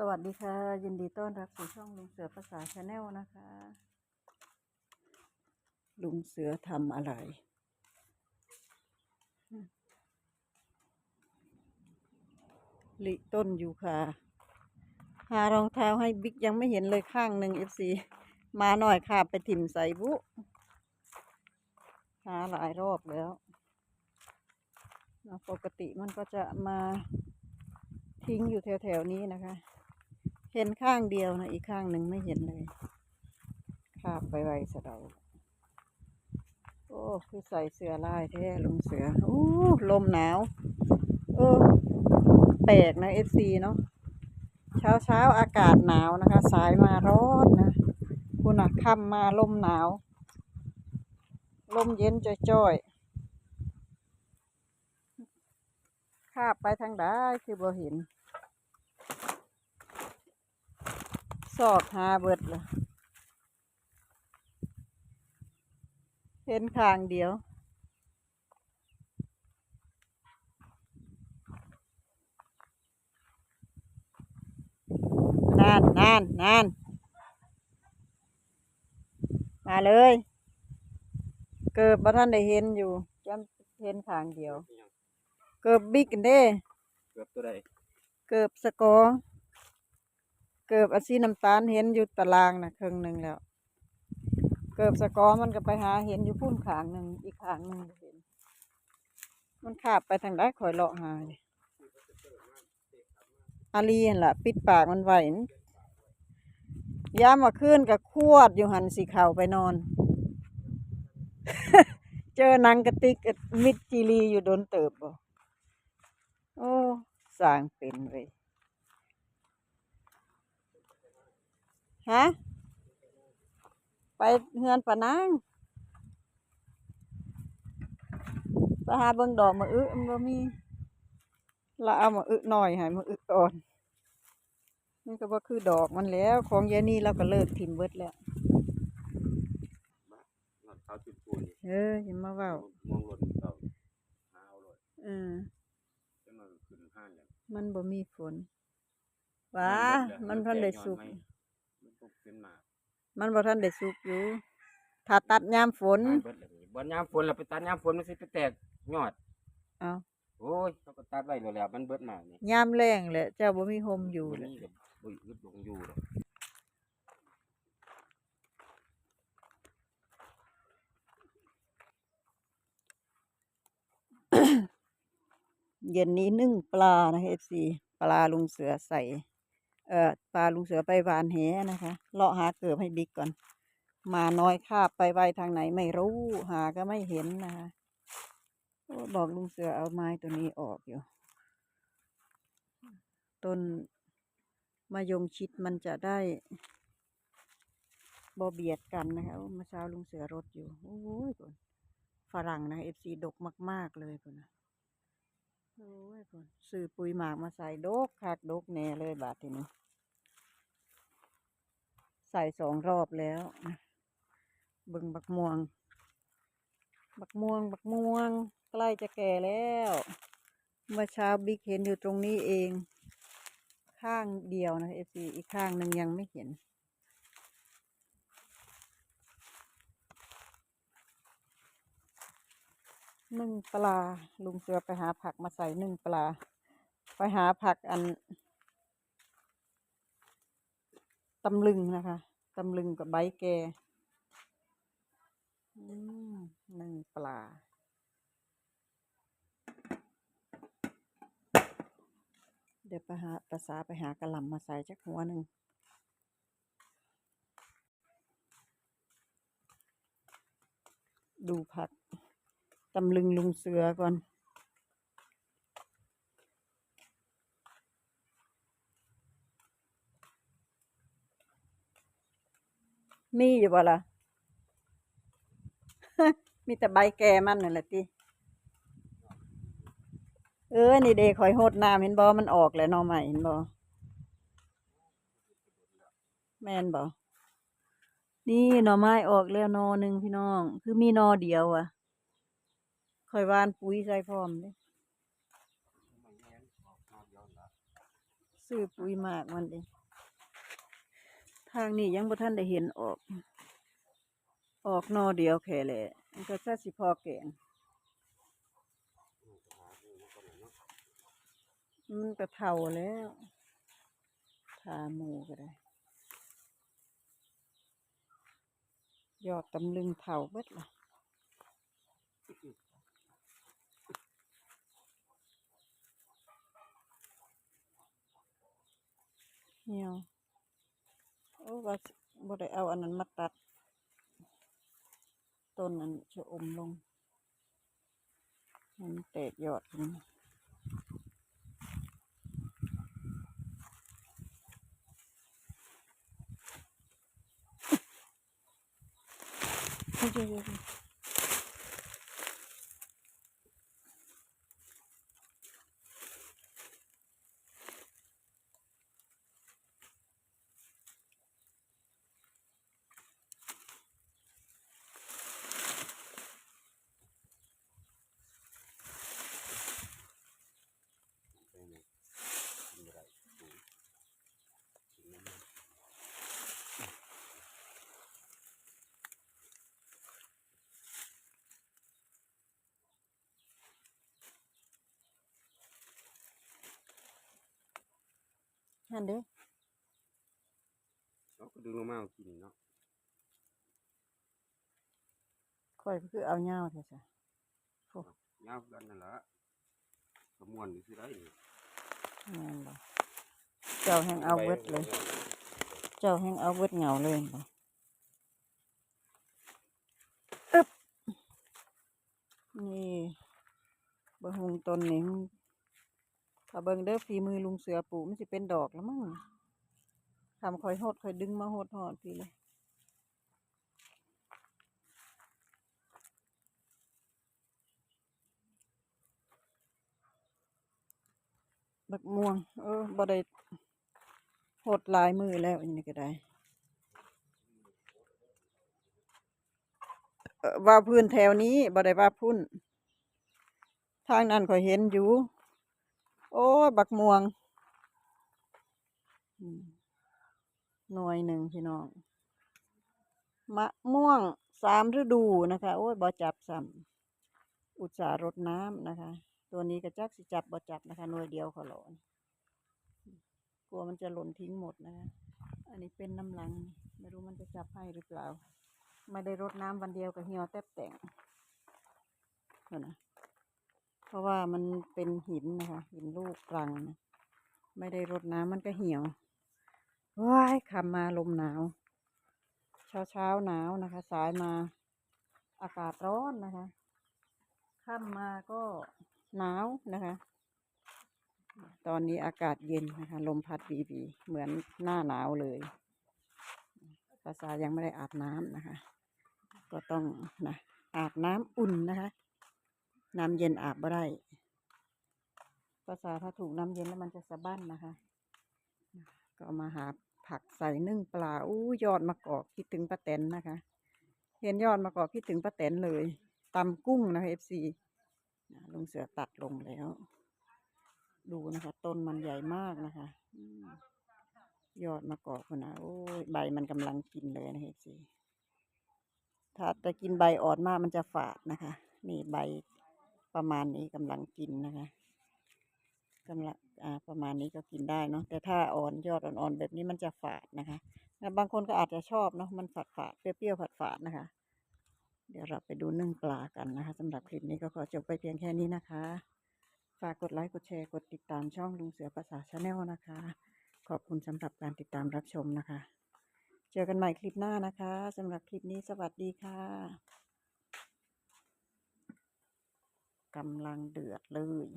สวัสดีค่ะ ยินดีต้อนรับสู่ช่องลุงเสือภาษาชาแนลนะคะ ลุงเสือทำอะไร ลิต้นอยู่คาหารองเท้าให้บิ๊กยังไม่เห็นเลยข้างหนึ่งเอฟซีมาหน่อยค่ะไปถิ่มใส่บุหาหลายรอบแล้ว ปกติมันก็จะมาทิ้งอยู่แถวๆนี้นะคะ เห็นข้างเดียวนะ อีกข้างหนึ่งไม่เห็นเลยคาบไปไวสะเดาโอ้คือใส่เสื้อลายแท้ลุงเสือโอ้ลมหนาวเออแปลกนะเอฟซีเนาะเช้าเช้าอากาศหนาวนะคะ สายมาร้อนนะคุณอะค่ำมาลมหนาว ลมเย็นจ้อยๆคาบไปทางใดคือบ่เห็น สอกหาเบิดเลยเห็นข้างเดียว นานนานนานมาเลย เกิดบ่ท่านได้เห็นอยู่จำเห็นข้างเดียว เกิดบิ๊กอันเด้ เกือบตัวใดเกือบสกอร์ เกือบอาซีน้ำตาลเห็นอยู่ตารางนะครึ่งหนึ่งแล้ว เกือบสกอร์มันก็ไปหาเห็นอยู่พุ่นขางหนึ่งอีกขางหนึ่งเห็น มันขาบไปทางใดคอยเลาะหายอาลีหั่นล่ะ ปิดปากมันไว้นยามมาขึ้นกับควดอยู่หันสีเขาไปนอน เจอนังกระติกมิดจีรีอยู่โดนเติบบ่โอ้สร้างเป็นเว้ย ฮะ ไปเฮือนปะนางไปหาเบิ่งดอกมะอึมันบ่มีละเอามาอึหน่อยให้มาอึก่อนนี่ก็บ่คือดอกมันแล้ว ของยายนี่เราก็เลิกทิมเบิดแล้วนอนเท้าจุดปูนี่เอออย่ามาเว้ามองรถเก่าหาเอารถเออจะมาขึ้นห้างอย่างมันบ่มีฝนว้ามันทันได้สุก มันตกเป็นหมากมันบ่ทันได้สุกอยู่ถ้าตัดยามฝน ตายเบิดเลยบนยามฝนเราไปตัดยามฝนมันสิไปแตกยอดเอาโอ้ยเขาก็ตัดไว้แล้วแหล้วมันเบิดหมากนี่ยามแรงแหละเจ้าบ่มีโฮมอยู่วันแหละนี้ก็บุยอึดลงอยู่เลยเย็นนี้นึ่งปลานะคะเอฟซีปลาลุงเสือใส่ เอ่อปลาลุงเสือไปหวานแหนะคะเลาะหาเกิบให้บิ๊กก่อน มาน้อยคาบไปไวทางไหนไม่รู้หาก็ไม่เห็นนะคะบอกลุงเสือเอาไม้ตัวนี้ออกอยู่ต้นมะยงชิดมันจะได้บอเบียดกันนะคะเมื่อเช้าลุงเสือรถอยู่ โอ้ยพุ่นฝรั่งนะเอฟซีดกมาก ๆ เลยพุ่นนะ โอ้ยพุ่นซื้อปุ๋ยหมากมาใส่ดกคักดกแน่เลยบาททีนี้ ใส่สองรอบแล้วบิ่งบักม่วง บักม่วง บักม่วง ใกล้จะแก่แล้ว เมื่อเช้าบิ๊กเห็นอยู่ตรงนี้เอง ข้างเดียวนะเอซีอีกข้างหนึ่งยังไม่เห็น นึ่งปลา ลุงเสือไปหาผักมาใส่นึ่งปลา ไปหาผักอันตำลึงนะคะตำลึงกับใบแกอืมนึ่งปลา เดี๋ยวไปหาภาษาไปหากระหล่ำมาใส่จักหัวหนึ่งดูผักำลึงลุงเสือก่อน มีอยู่บ่ล่ะ มีแต่ใบแก่มันนั่นแหละติเออ นี่เด็กคอยโหดน้ำเห็นบ่มันออกแล้วนอใหม่เห็นบ่แม่นบ่นี่หน่อไม้ออกแล้วนอหนึ่งพี่น้อง คือมีนอเดียวอะ คอยหวานปุ๋ยใส่พร้อมเด้ซื้อปุ๋ยหมากมันเองทางนี้ยังบ่ทันได้เห็นออก ออกนอเดียวแค่แหละมันก็จะสิพอแกงมันก็เท่าแล้วทาหมูก็ได้ยอดตำลึงเท่าเบิดละ เหี่ยวโอ้ว่าสิบ่ได้เอาอันนั้นมาตัดต้นนั้นจะอมลงให้มันแตกยอดขึ้นมาเฮ้ยเฮ้ยเฮ้ยเฮ้ยนั่นเด้เราก็ดึงลงมาเอากินเนาะค่อยก็คือเอาเหย้าเถอะจ้ะยาวกันนั่นแหละขมวนอยู่ที่ไรนี่แม่นบ่เจ้าแห่งเอาเบิดเลย เจ้าแห่งเอาเบิดเหงาเลยบ่อึ๊บนี่บะฮุงต้นนี้มัน ถ้าเบิ่งเด้อฝีมือลุงเสือปลูกมันสิเป็นดอกแล้วมั้งทำคอยหดคอยดึงมาหดหอดพี่เลยบักม่วง เออบ่ได้หดลายมือแล้วอันนี้ก็ได้ว่าพื้นแถวนี้บ่ได้ว่าพุ่น ทางนั้นข่อยเห็นอยู่ โอ้ยบักม่วงหน่วยหนึ่งพี่น้อง มะม่วงสามฤดูนะคะ โอ้ยบ่จับซ้ำอุตสาหรดน้ำนะคะ ตัวนี้ก็จักสิจับบ่จับนะคะหน่วยเดียวขอหลอนกลัวมันจะหล่นทิ้งหมดนะคะ อันนี้เป็นน้ำลัง ไม่รู้มันจะจับให้หรือเปล่า ไม่ได้รดน้ำวันเดียวกับเหี่ยวแทบแต่งนั่นนะ เพราะว่ามันเป็นหินนะคะ หินลูกรังนะไม่ได้รดน้ำมันก็เหี่ยวว้ายคำมาลมหนาว เช้าเช้าๆหนาวนะคะ สายมาอากาศร้อนนะคะค่ำมาก็หนาวนะคะ ตอนนี้อากาศเย็นนะคะ ลมพัดบีๆเหมือนหน้าหนาวเลยภาษายังไม่ได้อาบน้ำนะคะ ก็ต้องนะอาบน้ำอุ่นนะคะ น้ำเย็นอาบไม่ได้ภาษาถ้าถูกน้ำเย็นแล้วมันจะสะบั้นนะคะ ก็มาหาผักใส่นึ่งปลาอู้ยอดมะกอกคิดถึงป้าแตนนะคะ เห็นยอดมะกอกคิดถึงป้าแตนเลยตำกุ้งนะคะเอฟซีลุงเสือตัดลงแล้ว ดูนะคะต้นมันใหญ่มากนะคะยอดมะกอกคนนะโอ้ยใบมันกำลังกินเลยนะเอฟซีถ้าจะกินใบอ่อนมากมันจะฝาดนะคะ นี่ใบ ประมาณนี้กำลังกินนะคะกำลังอ่าประมาณนี้ก็กินได้เนาะแต่ถ้าอ่อนยอดอ่อนๆแบบนี้มันจะฝาดนะคะแล้วบางคนก็อาจจะชอบเนาะมันฝาดฝาดๆเปรี้ยวๆฝาดฝาดนะคะ เดี๋ยวเราไปดูนึ่งปลากันนะคะสำหรับคลิปนี้ก็ขอจบไปเพียงแค่นี้นะคะ ฝากกดไลค์กดแชร์กดติดตามช่องลุงเสือภาษาชาแนลนะคะ ขอบคุณสำหรับการติดตามรับชมนะคะ เจอกันใหม่คลิปหน้านะคะสำหรับคลิปนี้สวัสดีค่ะ กำลังเดือดเลย